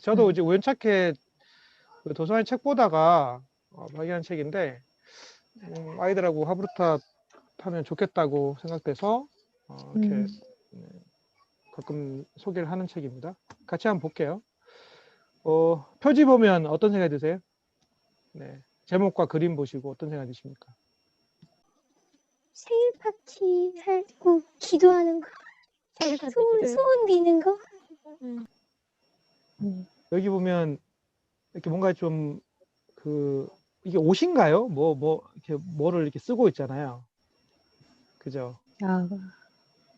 저도 음. 이제 우연찮게 그 도서관 책 보다가 어, 발견한 책인데 음, 아이들하고 하브루타 하면 좋겠다고 생각돼서 어, 이렇게 음. 네, 가끔 소개를 하는 책입니다. 같이 한번 볼게요. 어, 표지 보면 어떤 생각이 드세요? 네, 제목과 그림 보시고 어떤 생각이 드십니까? 생일 파티 하고 기도하는 거, 생일 파티 소원? 소원 비는 거. 음. 여기 보면 이렇게 뭔가 좀 그 이게 옷인가요? 뭐뭐 이렇게 뭐를 이렇게 쓰고 있잖아요. 그죠? 아,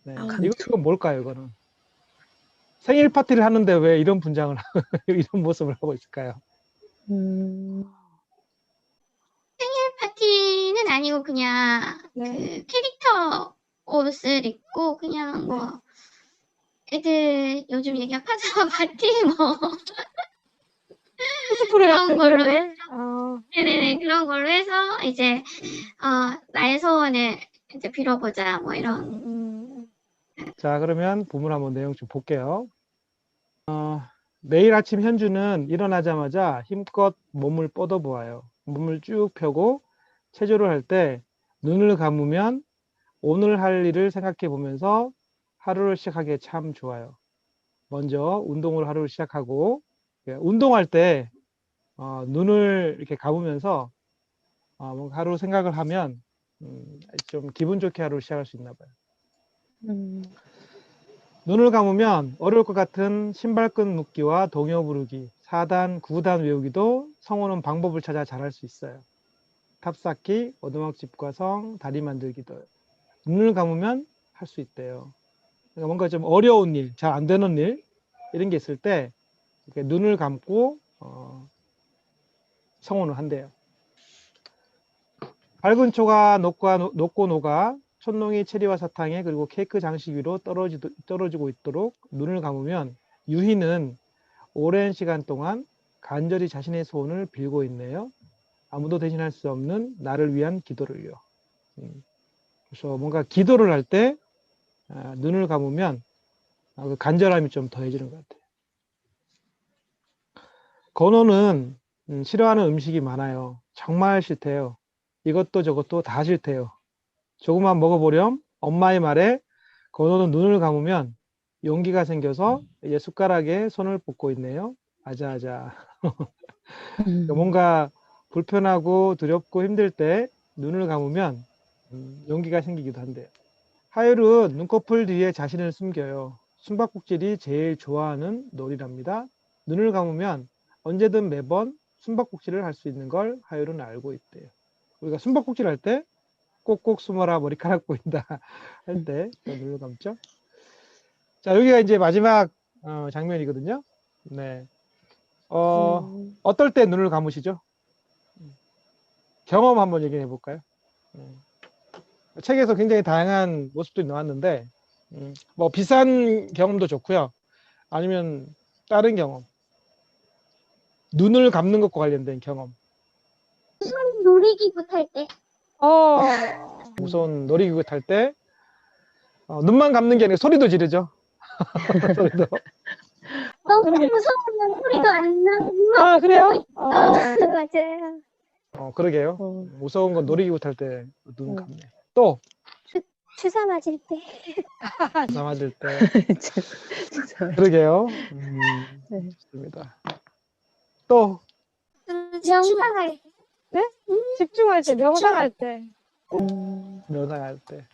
네. 아, 이거 이건 뭘까요? 이거는 생일 파티를 하는데 왜 이런 분장을 이런 모습을 하고 있을까요? 음. 파티는 아니고 그냥 네. 그 캐릭터 옷을 입고 그냥 뭐 애들 요즘 얘기한 파자마 파티 뭐 그런 걸로 해서 아, 네네네 그런 걸로 해서 이제 어 나의 소원을 이제 빌어보자 뭐 이런 음. 자, 그러면 부문 한번 내용 좀 볼게요. 어, 매일 아침 현주는 일어나자마자 힘껏 몸을 뻗어보아요. 몸을 쭉 펴고 체조를 할 때 눈을 감으면 오늘 할 일을 생각해 보면서 하루를 시작하기에 참 좋아요. 먼저 운동으로 하루를 시작하고 예, 운동할 때 어, 눈을 이렇게 감으면서 어, 뭔가 하루 생각을 하면 음, 좀 기분 좋게 하루를 시작할 수 있나 봐요. 음. 눈을 감으면 어려울 것 같은 신발끈 묶기와 동요 부르기, 4단, 9단 외우기도 성우는 방법을 찾아 잘할 수 있어요. 탑 쌓기, 오두막 집과 성, 다리 만들기도 눈을 감으면 할 수 있대요. 그러니까 뭔가 좀 어려운 일, 잘 안 되는 일 이런 게 있을 때 눈을 감고 어, 성우는 한대요. 밝은 초가 녹과, 녹- 녹고 녹아 촛농이 체리와 사탕에 그리고 케이크 장식 위로 떨어지, 떨어지고 있도록 눈을 감으면 유희는 오랜 시간 동안 간절히 자신의 소원을 빌고 있네요. 아무도 대신할 수 없는 나를 위한 기도를요. 음. 그래서 뭔가 기도를 할때 아, 눈을 감으면 아, 그 간절함이 좀 더해지는 것 같아요. 건호는 음, 싫어하는 음식이 많아요. 정말 싫대요. 이것도 저것도 다 싫대요. 조금만 먹어보렴 엄마의 말에 건호는 눈을 감으면 용기가 생겨서 이제 숟가락에 손을 붓고 있네요. 아자아자. 그러니까 뭔가 불편하고 두렵고 힘들 때 눈을 감으면 음, 용기가 생기기도 한대요. 하율은 눈꺼풀 뒤에 자신을 숨겨요. 숨바꼭질이 제일 좋아하는 놀이랍니다. 눈을 감으면 언제든 매번 숨바꼭질을 할 수 있는 걸 하율은 알고 있대요. 우리가 숨바꼭질 할 때 꼭꼭 숨어라 머리카락 보인다 할 때 눈을 감죠. 자 여기가 이제 마지막 어, 장면이거든요. 네. 어, 음. 어떨 때 눈을 감으시죠? 경험 한번 얘기해 볼까요? 음. 책에서 굉장히 다양한 모습들이 나왔는데, 음, 뭐 비싼 경험도 좋고요. 아니면 다른 경험. 눈을 감는 것과 관련된 경험. 놀이기구 탈 때. 어. 무서운 놀이기구 탈 때, 어, 눈만 감는 게 아니라 소리도 지르죠. 소리도. 너무 무서우면 소리도 안 나고. 아, 그래요? 어. 맞아요. 어, 그러게요. 어. 무서운 건 놀이기구 탈 때눈 음. 감네. 또, 주사 맞을 때. 주사 맞을 때. 그러게요. 음, 네. 좋습니다. 또, 명상할 때. 집중할 때, 명상할 때. 음. 면상할 때.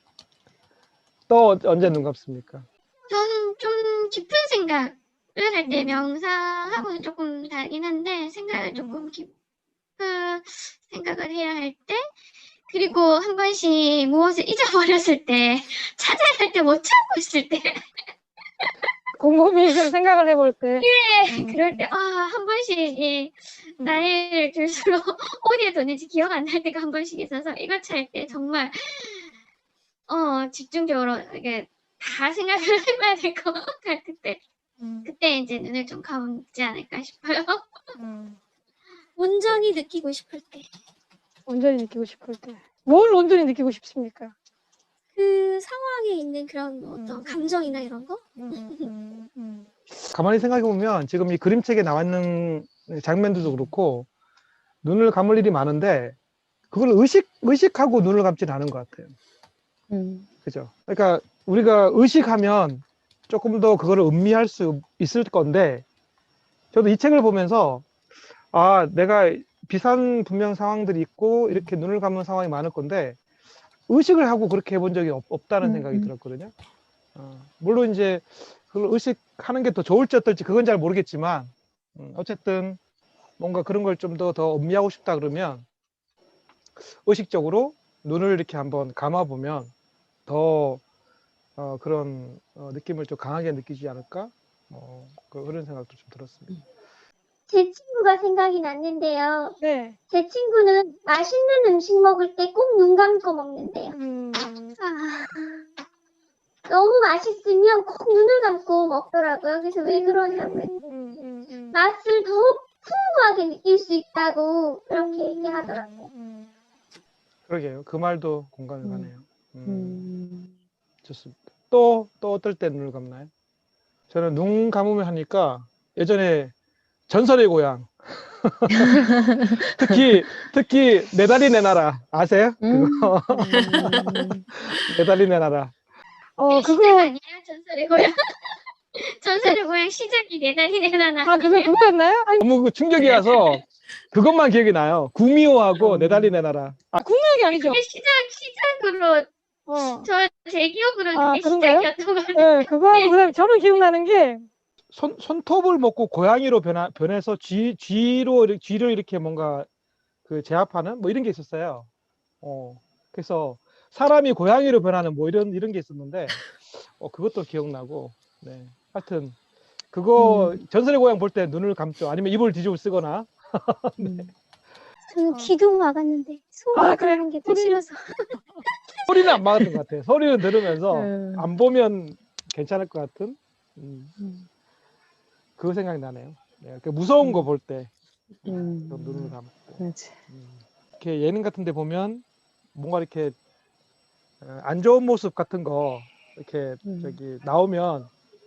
또 언제 눈 감습니까? 저는 좀 깊은 생각을 할 때 명상하고는 조금 다르긴 한데 생각을 조금 깊은 생각을 해야 할 때 그리고 한 번씩 무엇을 잊어버렸을 때 찾아야 할 때 못 찾고 있을 때 곰곰이 좀 생각을 해볼 때. 그럴 때 아 한 번씩 이 나이를 들수록 어디에 뒀는지 기억 안 날 때가 한 번씩 있어서 이거 찾을 때 정말 어 집중적으로 이게 다 생각을 해봐야 될 것 같을 때 그때 이제 눈을 좀 감지 않을까 싶어요. 음. 온전히 느끼고 싶을 때. 온전히 느끼고 싶을 때. 뭘 온전히 느끼고 싶습니까? 그 상황에 있는 그런 어떤 음. 감정이나 이런 거? 음, 음, 음. 가만히 생각해 보면 지금 이 그림책에 나와 있는 장면들도 그렇고 눈을 감을 일이 많은데 그걸 의식 의식하고 눈을 감지는 않은 것 같아요. 음. 그죠? 그러니까 우리가 의식하면 조금 더 그거를 음미할 수 있을 건데 저도 이 책을 보면서 아 내가 비슷한 분명 상황들이 있고 이렇게 눈을 감는 상황이 많을 건데 의식을 하고 그렇게 해본 적이 없, 다는 음, 생각이 음. 들었거든요. 어, 물론 이제 그걸 의식하는 게 더 좋을지 어떨지 그건 잘 모르겠지만 음, 어쨌든 뭔가 그런 걸좀더더 음미하고 싶다 그러면 의식적으로 눈을 이렇게 한번 감아 보면 더 어, 그런 어, 느낌을 좀 강하게 느끼지 않을까? 어, 그, 그런 생각도 좀 들었습니다. 제 친구가 생각이 났는데요. 네. 제 친구는 맛있는 음식 먹을 때 꼭 눈 감고 먹는데요. 음, 아, 너무 맛있으면 꼭 눈을 감고 먹더라고요. 그래서 왜 그러냐고요. 음, 음, 음. 맛을 더욱 풍부하게 느낄 수 있다고 그렇게 얘기하더라고요. 음. 그러게요. 그 말도 공감이 음. 가네요. 음, 음. 좋습니다. 또, 또 어떨 때 눈을 감나요? 저는 눈 감으면 하니까 예전에 전설의 고향. 특히, 특히, 내 다리 내 나라. 아세요? 음. 그거. 음. 내 다리 내 나라. 어, 시작 그거, 아니에요? 전설의 고향. 전설의 고향 시작이 내달이 내놔나. 아, 그게 그거였나요? 아니, 너무 그 충격이라서 그것만 기억이 나요. 구미호하고 내 다리 내 나라. 아, 국내역이 아니죠? 그게 시작 시작으로 어. 저 제 기억으로는 아, 그게 그런가요? 시작이었던 것 같아요. 네, 그거하고 그다음에 저는 기억나는 게, 손, 손톱을 먹고 고양이로 변하, 변해서 쥐, 쥐로, 이렇게- 쥐를 이렇게 뭔가 그 제압하는 뭐 이런 게 있었어요. 어, 그래서 사람이 고양이로 변하는 뭐 이런, 이런 게 있었는데, 어, 그것도 기억나고, 네. 하여튼, 그거 전설의 고향 볼 때 눈을 감죠. 아니면 입을 뒤집어 쓰거나. 음. 저는 어. 귀도 막았는데 소리 아, 그래요? 나는 게더 소리- 싫어서. 소리는 안 막았던 것 같아요. 소리는 들으면서 음. 안 보면 괜찮을 것 같은, 음, 음. 그거 생각이 나네요. 네, 그 무서운 거 볼 때, 음. 좀 눈을 감고. 음, 이렇게 예능 같은 데 보면 뭔가 이렇게 어, 안 좋은 모습 같은 거 이렇게 음. 저기 나오면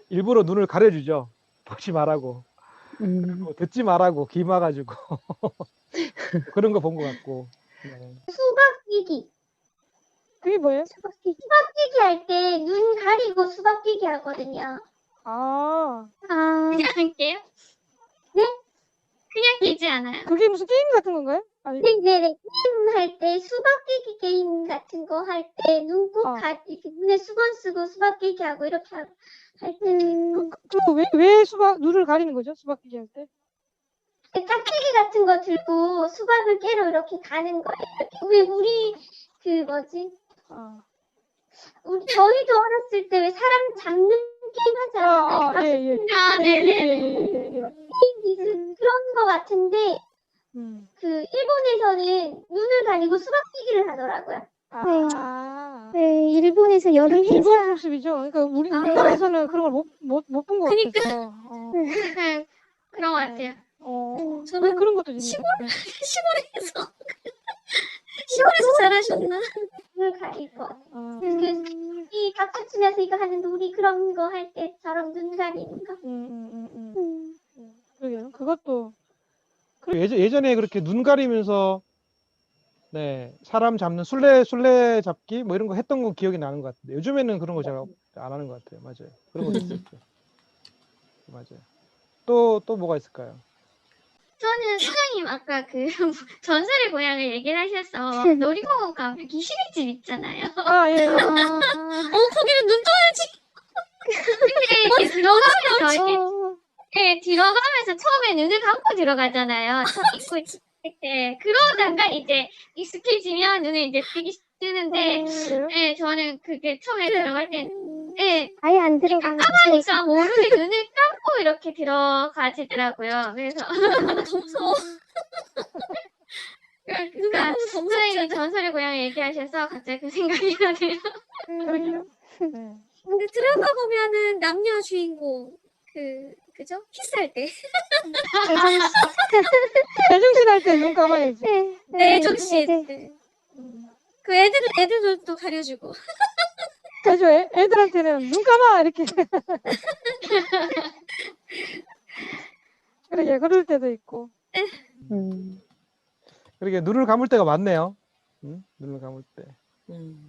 일부러 눈을 가려주죠. 보지 말라고 음. 뭐 듣지 말라고 귀 막아주고 그런 거 본 것 같고 네. 수박 끼기. 그게 뭐예요? 수박 끼기. 수박 끼기 할 때 눈 가리고 수박 끼기 하거든요. 아, 아, 그냥 할게요. 네? 그냥 끼지 않아요. 그게 무슨 게임 같은 건가요? 아니, 네네네. 게임 할 때 수박 끼기 게임 같은 거 할 때 눈꼭 어. 가, 이렇게 눈에 수건 쓰고 수박 끼기 하고 이렇게 하- 할 때. 그, 그, 그 왜, 왜 수박, 눈을 가리는 거죠? 수박 끼기 할 때? 깍두기 같은 거 들고 수박을 깨러 이렇게 가는 거예요. 왜 우리 그 뭐지? 아, 우리 저희도 어렸을 때 왜 사람 잡는 게임 아? 아, 예, 예. 아, 네네. 예, 예, 예. 그- 그런 거 같은데 음. 그 일본에서는 눈을 가리고 수박 끼기를 하더라고요. 아, 네, 일본에서 여름 일본 모습이죠. 그러니까 우리, 아. 우리나라에서는 그런 걸 못, 못, 못 본 것 그니까. 같아서. 어, 약간 그런 것 같아요. 어, 저는 왜 그런 것도 있는 시골- 것 같아요. 시골에서 시골에서 자라셨나? 눈을 가리고 아, 그, 이 박수 치면서 이거 하는 놀이 그런 거 할 때처럼 눈 가리는 거. 음, 음, 음, 음. 음. 그러게요. 그것도, 예전, 예전에 그렇게 눈 가리면서 네 사람 잡는 술래 술래 잡기 뭐 이런 거 했던 거 기억이 나는 것 같은데 요즘에는 그런 거잘안 하는 것 같아요. 맞아요. 그런 거 음. 있었죠. 맞아요. 또 또 뭐가 있을까요? 저는 사장님 아까 그 전설의 고향을 얘기를 하셔서 놀이공원 가면 귀신의 집 있잖아요. 아, 예, 예. 아, 어 거기는 눈 떠야지. 근데 이렇게 들어가면서 이렇게 어, 네, 들어가면서 처음에 눈을 감고 들어가잖아요. 입고 있을 때 그러다가 이제 익숙해지면 눈을 이제 뜨기 뜨는데 그래요? 네, 저는 그게 처음에 들어갈 때 네, 아예 안 들어가는 거. 그러니까 모르게 눈을 감고 이렇게 들어가지더라고요. 그래서 무서워. 그러니까 선생님이 전설의 고향 얘기하셔서 갑자기 그 생각이 나네요. 그러게요. 네. 근데 드라마 보면은 남녀 주인공 그 그죠? 키스할 때. 제정신 할때 눈 감아야지. 네, 네, 정신. 네. 네. 그 애들 애들도 가려주고. 그죠? 애- 애들한테는 눈 감아! 이렇게. 그러게 그럴 때도 있고. 음. 그러게 눈을 감을 때가 많네요. 응? 눈을 감을 때. 음.